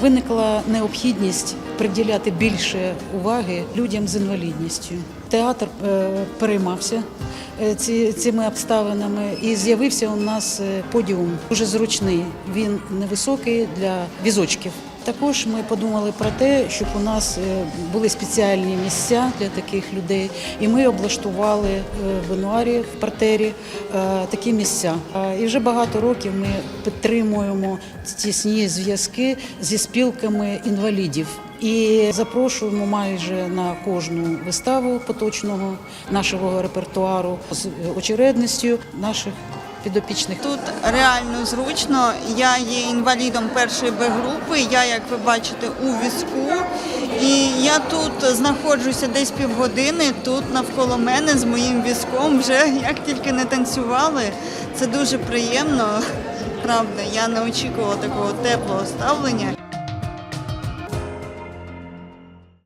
Виникла необхідність приділяти більше уваги людям з інвалідністю. Театр е, переймався е, цими обставинами і з'явився у нас е, подіум дуже зручний. Він невисокий для візочків. Також ми подумали про те, щоб у нас були спеціальні місця для таких людей, і ми облаштували в Бенуарі в партері такі місця. І вже багато років ми підтримуємо тісні зв'язки зі спілками інвалідів. І запрошуємо майже на кожну виставу поточного нашого репертуару з очередністю наших підопічних. Тут реально зручно. Я є інвалідом першої Б групи. Я, як ви бачите, у візку. І я тут знаходжуся десь півгодини. Тут навколо мене з моїм візком вже як тільки не танцювали. Це дуже приємно. Правда, я не очікувала такого теплого ставлення.